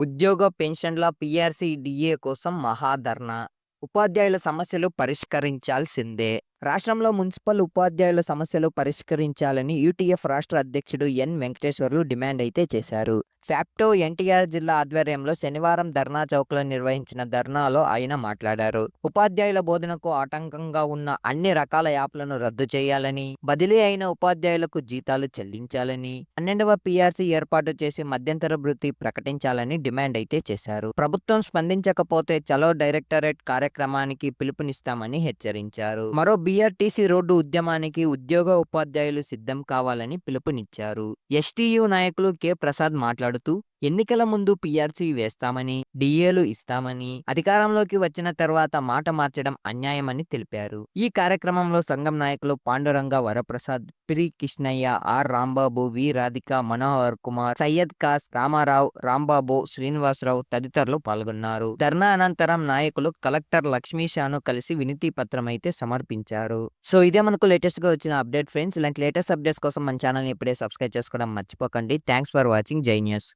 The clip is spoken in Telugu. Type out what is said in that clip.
ఉద్యోగ పెన్షన్ల పీఆర్సీ డిఏ కోసం మహాధర్నా. ఉపాధ్యాయుల సమస్యలు పరిష్కరించాల్సిందే. రాష్ట్రంలో మున్సిపల్ ఉపాధ్యాయుల సమస్యలు పరిష్కరించాలని యూటీఎఫ్ రాష్ట్ర అధ్యక్షుడు ఎన్ వెంకటేశ్వర్లు డిమాండ్ అయితే చేశారు. ఫ్యాప్టో ఎన్టీఆర్ జిల్లా ఆధ్వర్యంలో శనివారం ధర్నా చౌక్లో నిర్వహించిన ధర్నాలో ఆయన మాట్లాడారు. ఉపాధ్యాయుల బోధనకు ఆటంకంగా ఉన్న అన్ని రకాల యాప్లను రద్దు చేయాలని బదిలీ అయిన ఉపాధ్యాయులకు జీతాలు చెల్లించాలని పన్నెండవ పీఆర్సీ ఏర్పాటు చేసి మధ్యంతర వృత్తి ప్రకటించాలని డిమాండ్ అయితే చేశారు. ప్రభుత్వం స్పందించకపోతే చలో డైరెక్టరేట్ కార్యక్రమానికి పిలుపునిస్తామని హెచ్చరించారు. మరో బీఆర్టీసీ రోడ్డు ఉద్యమానికి ఉద్యోగ ఉపాధ్యాయులు సిద్ధం కావాలని పిలుపునిచ్చారు. ఎస్టీయూ నాయకులు కె. ప్రసాద్ మాట్లాడుతూ ఎన్నికల ముందు పీఆర్సీ వేస్తామని డిఏలు ఇస్తామని అధికారంలోకి వచ్చిన తర్వాత మాట మార్చడం అన్యాయమని తెలిపారు. ఈ కార్యక్రమంలో సంఘం నాయకులు పాండురంగ వరప్రసాద్ ప్రి కృష్ణయ్య ఆర్ రాంబాబు వి రాధిక మనోహర్ కుమార్ సయ్యద్ కాస్ రామారావు రాంబాబు శ్రీనివాసరావు తదితరులు పాల్గొన్నారు. ధర్నా అనంతరం నాయకులు కలెక్టర్ లక్ష్మీషాను కలిసి వినతి పత్రం అయితే సమర్పించారు. సో ఇదే మనకు లేటెస్ట్గా వచ్చిన అప్డేట్ ఫ్రెండ్స్. ఇలాంటి లేటెస్ట్ అప్డేట్స్ కోసం మన ఛానల్ ఇప్పుడే సబ్స్క్రైబ్ చేసుకోవడం మర్చిపోకండి. Thanks for watching. Jai news.